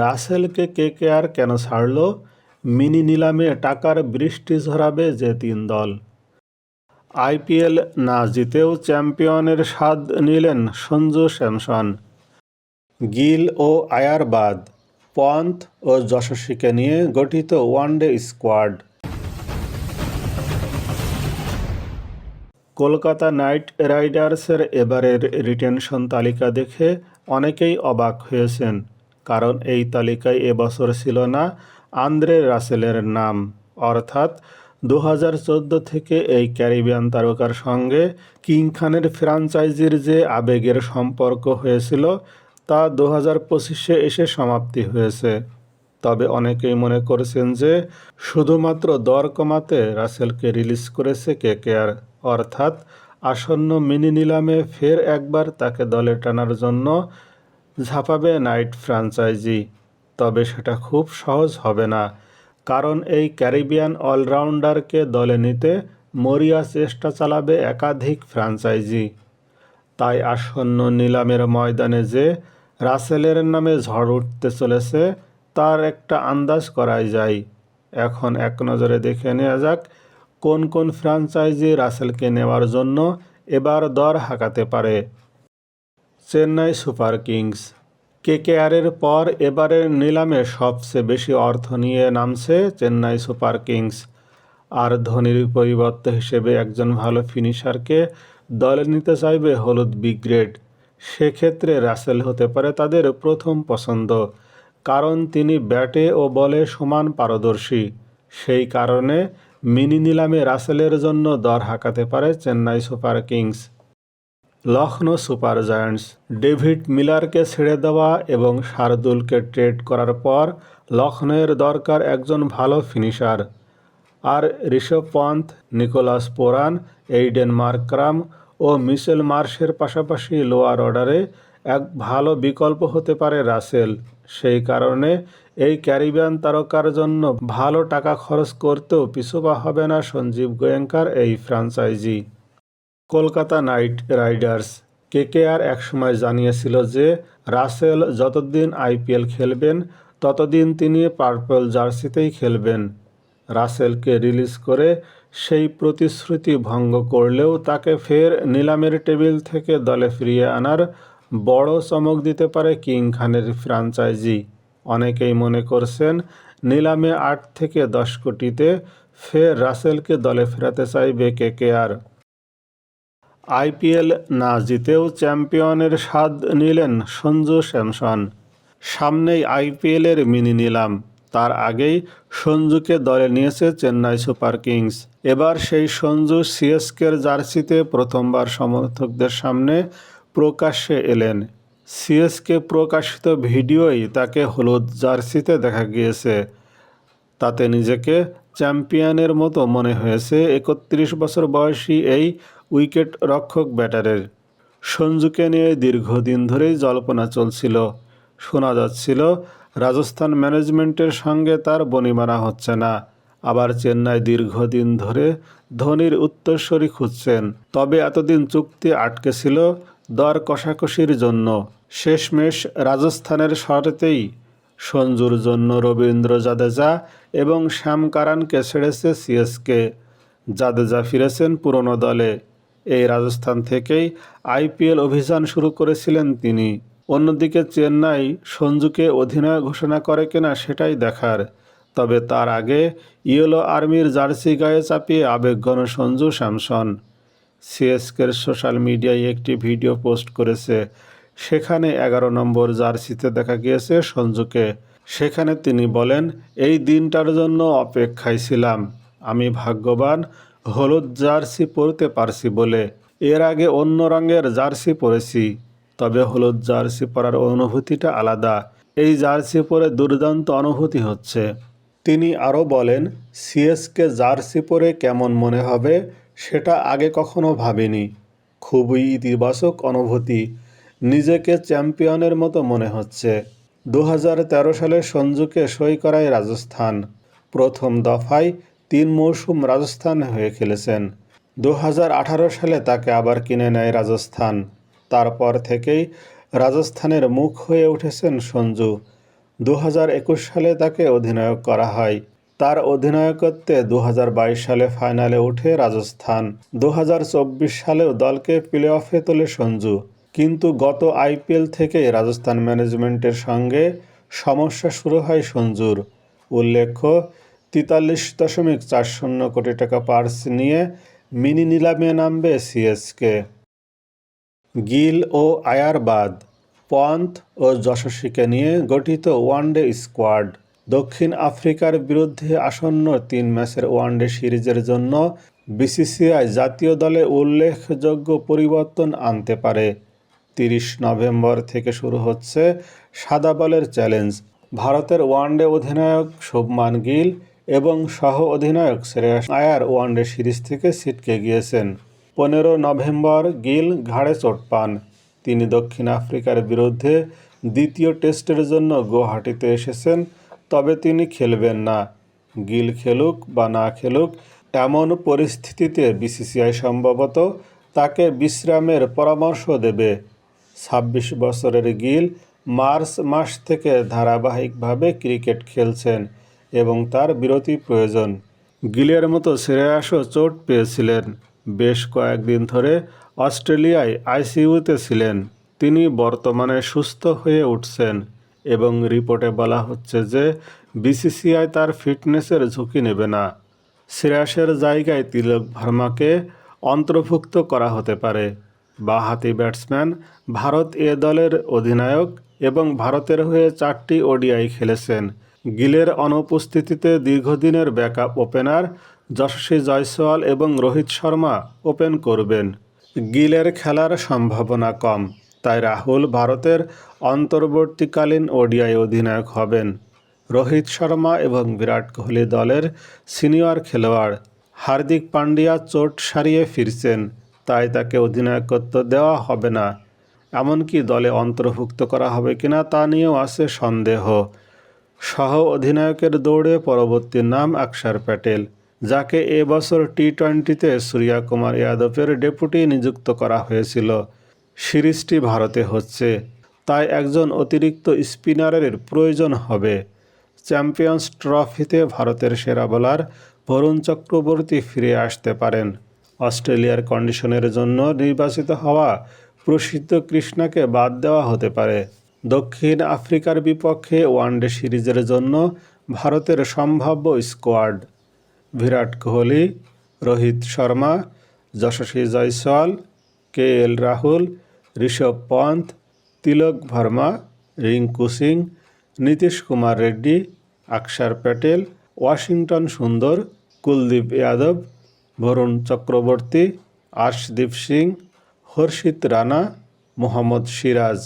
রাসেলকে KKR কেন ছাড়ল? Mini নিলামে টাকার বৃষ্টি ঝরাবে যে তিন দল। আইপিএল না জিতেও চ্যাম্পিয়নের স্বাদ নিলেন সঞ্জু স্যামসন। গিল ও আয়ারবাদ, পন্থ ও যশস্বীকে নিয়ে গঠিত ওয়ানডে স্কোয়াড। কলকাতা নাইট রাইডার্সের এবারের রিটেনশন তালিকা দেখে অনেকেই অবাক হয়েছেন। কারণ এই তালিকায় এবছর ছিল না আন্দ্রে রাসেলের নাম। অর্থাৎ দু হাজার চোদ্দ থেকে এই ক্যারিবিয়ান তারকার সঙ্গে কিং খানের ফ্র্যাঞ্চাইজির যে আবেগের সম্পর্ক হয়েছিল, তা দু হাজার পঁচিশে এসে সমাপ্তি হয়েছে। তবে অনেকেই মনে করছেন যে শুধুমাত্র দর কমাতে রাসেলকে রিলিজ করেছে কেকেআর অর্থাৎ আসন্ন মিনি নিলামে ফের একবার তাকে দলে টানার জন্য ঝাঁপাবে নাইট ফ্র্যাঞ্চাইজি তবে সেটা খুব সহজ হবে না। কারণ এই ক্যারিবিয়ান অলরাউন্ডারকে দলে নিতে মরিয়া চেষ্টা চালাবে একাধিক ফ্র্যাঞ্চাইজি তাই আসন্ন নিলামের ময়দানে যে রাসেলের নামে ঝড় উঠতে চলেছে, তার একটা আন্দাজ করাই যায়। এখন এক নজরে দেখে নেওয়া যাক, কোন কোন ফ্র্যাঞ্চাইজি রাসেলকে নেওয়ার জন্য এবার দর হাঁকাতে পারে। Chennai super Kings. কেকেআরের পর এবারের নিলামে সবচেয়ে বেশি অর্থ নিয়ে নামছে চেন্নাই সুপার কিংস। আর ধোনির পরিবর্তে হিসেবে একজন ভালো ফিনিশারকে দলে নিতে চাইবে হলুদ বিগ্রেড সেক্ষেত্রে রাসেল হতে পারে তাদের প্রথম পছন্দ, কারণ তিনি ব্যাটে ও বলে সমান পারদর্শী। সেই কারণে মিনি নিলামে রাসেলের জন্য দর হাঁকাতে পারে Chennai super kings. Lucknow super giants, David মিলারকে ছেড়ে দেওয়া এবং শার্দুলকে ট্রেড করার পর লখনৌয়ের দরকার একজন ভালো ফিনিশার। আর Rishabh Pant, Nicholas Pooran, Aiden Markram ও মিশেল মার্শের পাশাপাশি লোয়ার অর্ডারে এক ভালো বিকল্প হতে পারে রাসেল। সেই কারণে এই ক্যারিবিয়ান তারকার জন্য ভালো টাকা খরচ করতেও পিছুপা হবে না সঞ্জীব গোয়েঙ্কার এই franchise Kolkata knight riders. KKR একসময় জানিয়েছিল যে, রাসেল যতদিন আইপিএল খেলবেন, ততদিন তিনি পার্পল জার্সিতেই খেলবেন। রাসেলকে রিলিজ করে সেই প্রতিশ্রুতি ভঙ্গ করলেও তাকে ফের নিলামের টেবিল থেকে দলে ফিরিয়ে আনার বড় চমক দিতে পারে কিং খানের ফ্র্যাঞ্চাইজি অনেকেই মনে করছেন, নিলামে আট থেকে দশ কোটিতে ফের রাসেলকে দলে ফেরাতে চাইবে কেকেআর। আইপিএল না জিতেও চ্যাম্পিয়নের স্বাদ নিলেন সঞ্জু স্যামসন। সামনেই আইপিএলের মিনি নিলাম। তার আগেই সঞ্জুকে দলে নিয়েছে চেন্নাই সুপার কিংস। এবার সেই সঞ্জু সিএসকের জার্সিতে প্রথমবার সমর্থকদের সামনে প্রকাশ্যে এলেন। সিএসকে প্রকাশিত ভিডিওই তাকে হলুদ জার্সিতে দেখা গিয়েছে। তাতে নিজেকে চ্যাম্পিয়নের মতো মনে হয়েছে একত্রিশ বছর বয়সী এই উইকেট রক্ষক ব্যাটারের। সঞ্জুকে নিয়ে দীর্ঘদিন ধরেই জল্পনা চলছিল। শোনা যাচ্ছিল, রাজস্থান ম্যানেজমেন্টের সঙ্গে তার বনিমানা হচ্ছে না। আবার চেন্নাই দীর্ঘদিন ধরে ধোনির উত্তরস্বরী খুঁজছেন। তবে এতদিন চুক্তি আটকে ছিল দর কষাকষির জন্য। শেষমেশ রাজস্থানের শর্তেই সঞ্জুর জন্য রবীন্দ্র জাদেজা এবং শ্যাম কারানকে ছেড়েছে সিএসকে। জাদেজা ফিরেছেন পুরনো দলে। এই রাজস্থান থেকেই আইপিএল অভিযান শুরু করেছিলেন তিনি। অন্যদিকে চেন্নাই সঞ্জুকে অধিনায়ক ঘোষণা করে কিনা সেটাই দেখার। তবে তার আগে ইয়েলো আর্মির জার্সি গায়ে চাপিয়ে আবেগঘন সঞ্জু স্যামসন। সিএসকের সোশ্যাল মিডিয়ায় একটি ভিডিও পোস্ট করেছে, সেখানে এগারো নম্বর জার্সিতে দেখা গিয়েছে সঞ্জুকে। সেখানে তিনি বলেন, এই দিনটার জন্য অপেক্ষায় ছিলাম। আমি ভাগ্যবান হলুদ জার্সি পরতে পারছি বলে। এর আগে অন্য রঙের জার্সি পরেছি। তবে হলুদ জার্সি পরার অনুভূতিটা আলাদা। এই জার্সি পরে দুর্দান্ত অনুভূতি হচ্ছে। তিনি আরও বলেন, সিএসকে জার্সি পরে কেমন মনে হবে সেটা আগে কখনো ভাবিনি। খুবই ইতিবাচক অনুভূতি। নিজেকে চ্যাম্পিয়নের মতো মনে হচ্ছে। দু হাজার তেরো সালে সঞ্জুকে সই করায় রাজস্থান। প্রথম দফায় তিন মৌসুম রাজস্থান হয়ে খেলেছেন। দু হাজার আঠারো সালে তাকে আবার কিনে নেয় রাজস্থান। তারপর থেকেই রাজস্থানের মুখ হয়ে উঠেছেন সঞ্জু। দু হাজার একুশ সালে তাকে অধিনায়ক করা হয়। তার অধিনায়কত্বে দু হাজার বাইশ সালে ফাইনালে উঠে রাজস্থান। দু হাজার চব্বিশ সালেও দলকে প্লে অফে তোলে সঞ্জু। কিন্তু গত আইপিএল থেকে রাজস্থান ম্যানেজমেন্টের সঙ্গে সমস্যা শুরু হয় সঞ্জুর। উল্লেখ্য তেতাল্লিশ দশমিক চার শূন্য কোটি টাকা পার্স নিয়ে মিনি নিলামে নামবে সিএসকে। গিল ও আয়ারবাদ, পন্থ ও যশস্বীকে নিয়ে গঠিত ওয়ানডে স্কোয়াড, দক্ষিণ আফ্রিকার বিরুদ্ধে আসন্ন তিন ম্যাচের ওয়ানডে সিরিজের জন্য বিসিসিআই জাতীয় দলে উল্লেখযোগ্য পরিবর্তন আনতে পারে। তিরিশ নভেম্বর থেকে শুরু হচ্ছে সাদা বলের চ্যালেঞ্জ। ভারতের ওয়ানডে অধিনায়ক শুভমান গিল এবং সহ অধিনায়ক শ্রেয়াস আয়ার ওয়ানডে সিরিজ থেকে ছিটকে গিয়েছেন। পনেরো নভেম্বর গিল ঘাড়ে চোট পান। তিনি দক্ষিণ আফ্রিকার বিরুদ্ধে দ্বিতীয় টেস্টের জন্য গুয়াহাটিতে এসেছেন, তবে তিনি খেলবেন না। গিল খেলুক বা না খেলুক, এমন পরিস্থিতিতে বিসিসিআই সম্ভবত তাকে বিশ্রামের পরামর্শ দেবে। ছাব্বিশ বছরের গিল মার্চ মাস থেকে ধারাবাহিকভাবে ক্রিকেট খেলছেন। এবং তার বিরতি প্রয়োজন। গিলের মতো শ্রেয়াসও চোট পেয়েছিলেন। বেশ কয়েকদিন ধরে অস্ট্রেলিয়ায় আইসিইউতে ছিলেন। তিনি বর্তমানে সুস্থ হয়ে উঠছেন এবং রিপোর্টে বলা হচ্ছে যে বিসিসিআই তার ফিটনেসের ঝুঁকি নেবে না। শ্রেয়াসের জায়গায় তিলক ভার্মাকে অন্তর্ভুক্ত করা হতে পারে। বাঁহাতি ব্যাটসম্যান, ভারত এ দলের অধিনায়ক এবং ভারতের হয়ে চারটি ওডিআই খেলেছেন। গিলের অনুপস্থিতিতে দীর্ঘদিনের ব্যাকআপ ওপেনার যশস্বী জয়সওয়াল এবং রোহিত শর্মা ওপেন করবেন। গিলের খেলার সম্ভাবনা কম, তাই রাহুল ভারতের অন্তর্বর্তীকালীন ওডিআই অধিনায়ক হবেন। রোহিত শর্মা এবং বিরাট কোহলি দলের সিনিয়র খেলোয়াড় হার্দিক পান্ডিয়া চোট সারিয়ে ফিরছেন, তাই তাকে অধিনায়কত্ব দেওয়া হবে না। এমনকি দলে অন্তর্ভুক্ত করা হবে কিনা তা নিয়েও আছে সন্দেহ। সহ অধিনায়কের দৌড়ে পরবর্তী নাম আকসার প্যাটেল, যাকে এবছর টি টোয়েন্টিতে সূর্যা কুমার যাদবের ডেপুটি নিযুক্ত করা হয়েছিল। সিরিজটি ভারতে হচ্ছে। তাই একজন অতিরিক্ত স্পিনারের প্রয়োজন হবে। চ্যাম্পিয়ন্স ট্রফিতে ভারতের সেরা বোলার বরুণ চক্রবর্তী ফিরে আসতে পারেন। অস্ট্রেলিয়ার কন্ডিশনের জন্য নির্বাচিত হওয়া প্রসিদ্ধ কৃষ্ণাকে বাদ দেওয়া হতে পারে। দক্ষিণ আফ্রিকার বিপক্ষে ওয়ানডে সিরিজের জন্য ভারতের সম্ভাব্য squad. Virat Kohli, Rohit Sharma, Yashasvi Jaiswal K L Rahul, Rishabh Pant, Tilak Varma, Rinku Singh, Nitish Kumar Reddy, Axar Patel, Washington সুন্দর, কুলদীপ যাদব, বরুণ চক্রবর্তী, আশদীপ সিং, হর্ষিত রানা, মোহাম্মদ সিরাজ।